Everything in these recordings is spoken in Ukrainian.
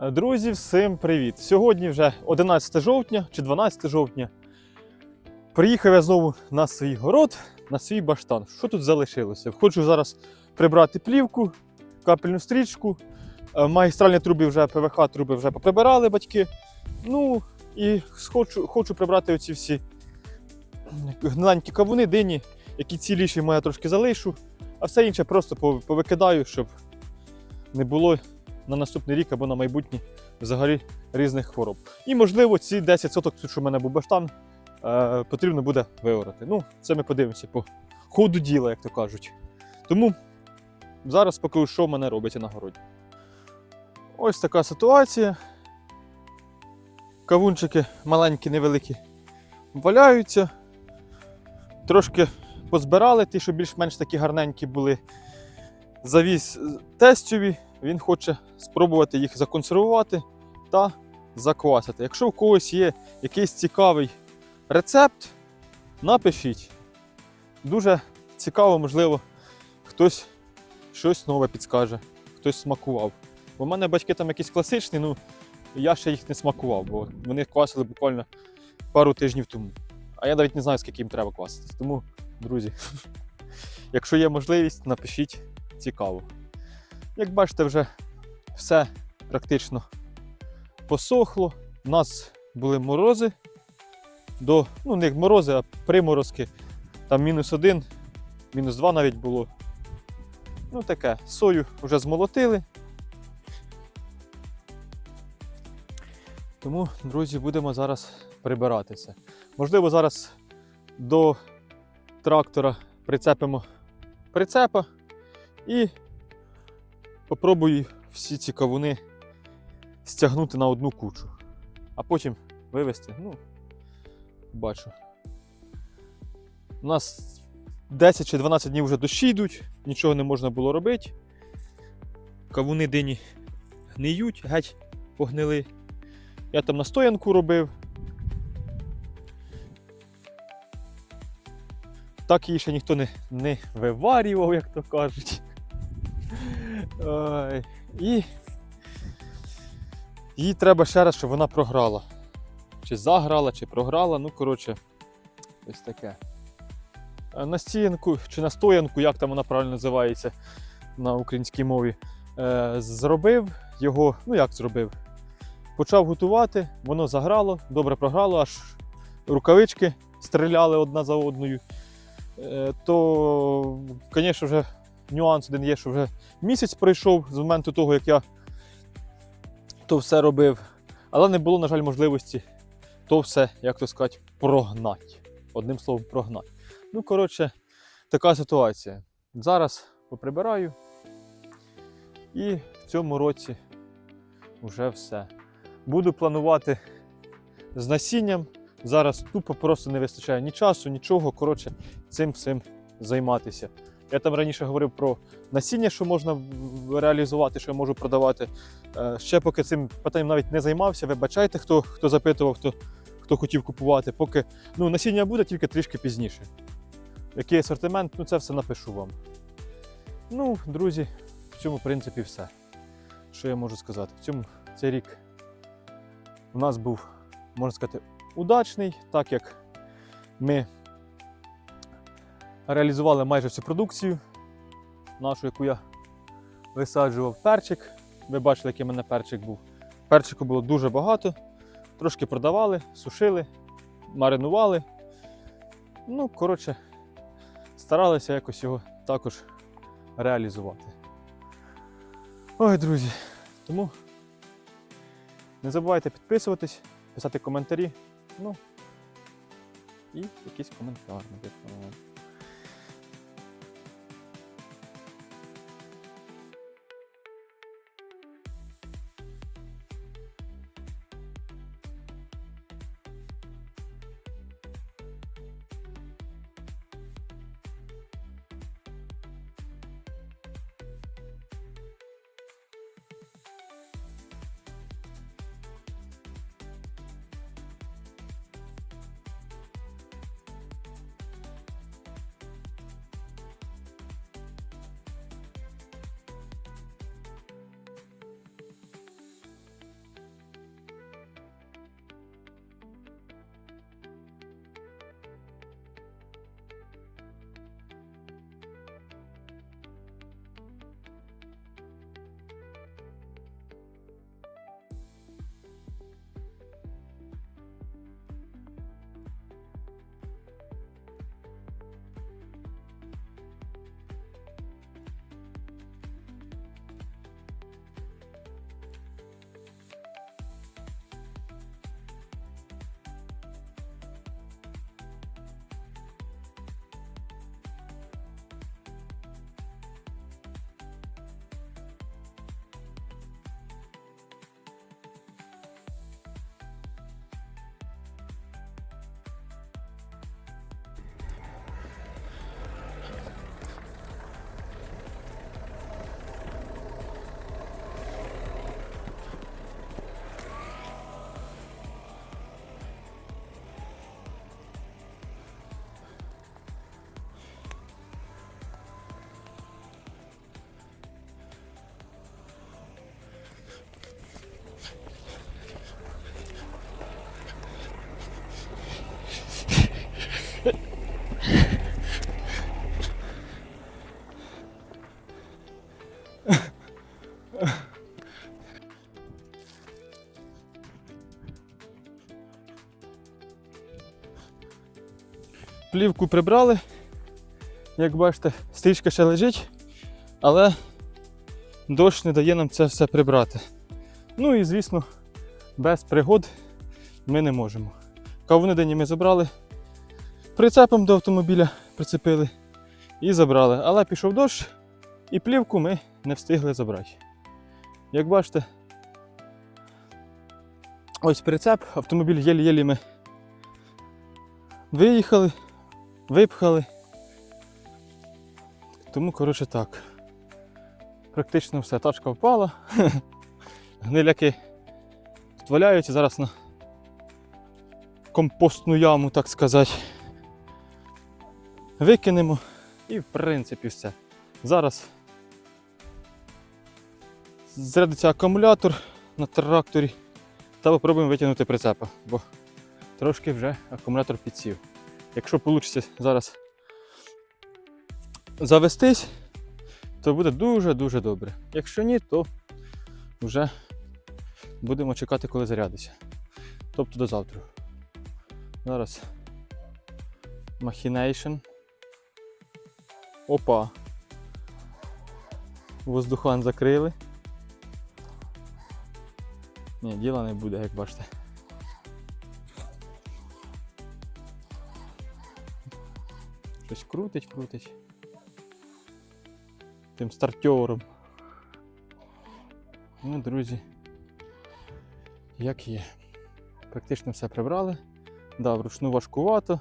Е, Друзі, всім привіт! Сьогодні вже 11 жовтня чи 12 жовтня. Приїхав я знову на свій город, на свій баштан. Що тут залишилося? Хочу зараз прибрати плівку, капельну стрічку. Е, Магістральні труби вже ПВХ труби вже поприбирали батьки. Ну і хочу, хочу прибрати оці всі гниленькі кавуни, дині, які ціліші моя трошки залишу, а все інше просто повикидаю, щоб не було на наступний рік або на майбутнє взагалі різних хвороб. І, можливо, ці 10 соток, що в мене був баштан, е, потрібно буде виорати. Ну, це ми подивимося по ходу діла, як то кажуть. Тому зараз покажу, що в мене робиться на городі. Ось така ситуація. Кавунчики маленькі, невеликі, валяються. Трошки позбирали, ті, що більш-менш такі гарненькі були. Завіз тестові, він хоче спробувати їх законсервувати та заквасити. Якщо у когось є якийсь цікавий рецепт, напишіть. Дуже цікаво, можливо, хтось щось нове підскаже, хтось смакував. Бо в мене батьки там якісь класичні, ну я ще їх не смакував, бо вони квасили буквально пару тижнів тому. А я навіть не знаю, скільки їм треба квасити. Тому, друзі, якщо є можливість, напишіть цікаво. Як бачите, вже все практично посохло. У нас були морози. До, ну, не морози, а приморозки. Там мінус один, мінус два навіть було. Ну таке, сою вже змолотили. Тому, друзі, будемо зараз прибиратися. Можливо, зараз до трактора прицепимо прицепа і попробую всі ці кавуни стягнути на одну кучу, а потім вивезти. Ну, бачу. У нас 10 чи 12 днів вже дощі йдуть, нічого не можна було робити. Кавуни дині гниють, геть погнили. Я там настоянку робив. Так її ще ніхто не, не виварював, як то кажуть. Ой. І їй треба ще раз, щоб вона програла. Чи заграла, чи програла. Ну, коротше, ось таке. Е, Настіянку чи настоянку, як там вона правильно називається на українській мові, е, зробив його, ну як зробив? Почав готувати, воно заграло, добре програло, аж рукавички стріляли одна за одною. Е, то, звісно, вже нюанс один є, що вже місяць пройшов з моменту того, як я то все робив. Але не було, на жаль, можливості то все, як то сказати, прогнати. Одним словом, прогнати. Ну, коротше, така ситуація. Зараз поприбираю. І в цьому році вже все. Буду планувати з насінням. Зараз тупо просто не вистачає ні часу, нічого. Коротше, цим всім займатися. Я там раніше говорив про насіння, що можна реалізувати, що я можу продавати. Е, Ще поки цим питанням навіть не займався. Вибачайте, хто, хто запитував, хто, хто хотів купувати. Поки ну, насіння буде тільки трішки пізніше. Який асортимент, ну це все напишу вам. Ну, друзі, в цьому, принципі, все. Що я можу сказати? В цьому цей рік у нас був, можна сказати, удачний, так як ми реалізували майже всю продукцію нашу, яку я висаджував перчик. Ви бачили, який в мене перчик був. Перчику було дуже багато. Трошки продавали, сушили, маринували. Ну, коротше, старалися якось його також реалізувати. Ой, друзі, тому не забувайте підписуватись, писати коментарі. Ну і якийсь коментар. наприклад. Плівку прибрали. Як бачите, стрічка ще лежить, але дощ не дає нам це все прибрати. Ну і звісно, без пригод ми не можемо. Кавуни ми забрали, прицепом до автомобіля прицепили і забрали. Але пішов дощ, і плівку ми не встигли забрати. Як бачите, ось прицеп, автомобіль єлі-єлі ми виїхали, випхали. Тому, коротше, так. Практично все, тачка впала. Гниляки тут валяються зараз на компостну яму, так сказати. Викинемо і в принципі все. Зараз зрядиться акумулятор на тракторі та попробуємо витягнути прицепа, бо трошки вже акумулятор підсів. Якщо вийде зараз завестись, то буде дуже-дуже добре. Якщо ні, то вже будемо чекати, коли зарядиться. Тобто до завтра. Зараз. Machination. Опа. Воздухан закрили. Ні, діла не буде, як бачите. Щось крутить, крутить. Тим стартером. Ну, друзі. Як є. Практично все прибрали. Да, вручну важкувато.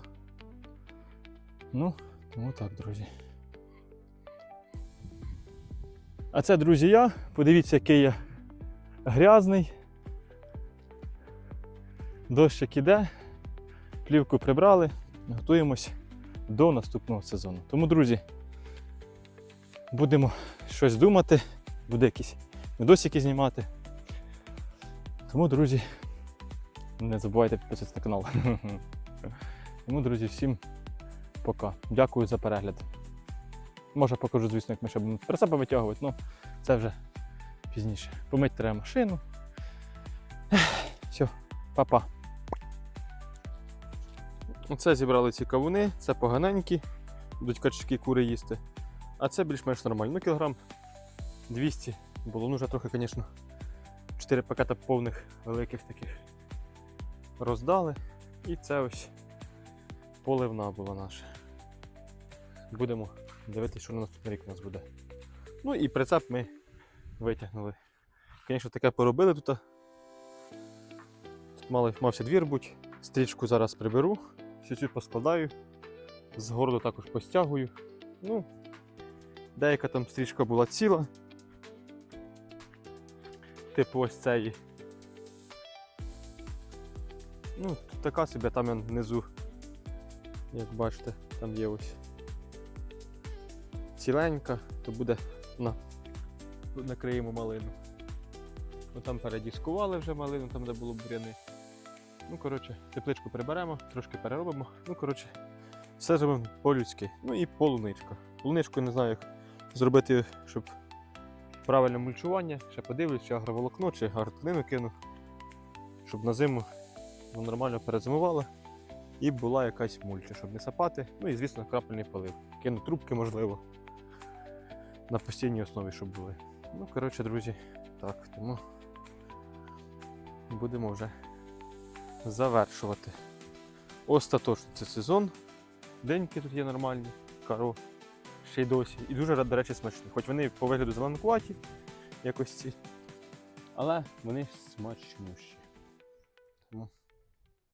Ну, тому так, друзі. А це, друзі, я. Подивіться, який я грязний. Дощик іде, плівку прибрали, готуємось до наступного сезону. Тому, друзі, будемо щось думати, буде якісь відосики знімати. Тому, друзі, не забувайте підписатися на канал. Тому, друзі, всім пока. Дякую за перегляд. Може покажу, звісно, як ми ще будемо про себе витягувати, але це вже пізніше. Помить треба машину. Все, па-па. Оце зібрали ці кавуни, це поганенькі, будуть качки кури їсти. А це більш-менш нормально. Ну, кілограм 200 було. Ну, вже трохи, звісно, 4 пакета повних великих таких роздали. І це ось поливна була наша. Будемо дивитися, що на наступний рік у нас буде. Ну і прицеп ми витягнули. Звісно, таке поробили тут. Тут мався двір бути. Стрічку зараз приберу, цю поскладаю, з городу також постягую. Ну, деяка там стрічка була ціла. Типу ось цієї. Ну, така собі, там я внизу, як бачите, там є ось ціленька, то буде на, накриємо малину. Ну там передіскували вже малину, там де було буряни. Ну, коротше, тепличку приберемо, трошки переробимо. Ну, коротше, все зробимо по-людськи. Ну і полуничка. Полуничку не знаю, як зробити, щоб правильне мульчування. Ще подивлюсь, чи агроволокно, чи агротканину кину, щоб на зиму воно нормально перезимувало і була якась мульча, щоб не сапати. Ну і, звісно, крапельний полив. Кину трубки, можливо, на постійній основі, щоб були. Ну, коротше, друзі, так, тому будемо вже завершувати. Остаточно це сезон. Деньки тут є нормальні, каро ще й досі. І дуже, до речі, смачні. Хоч вони по вигляду зеленкуваті, якось ці. Але вони смачнющі.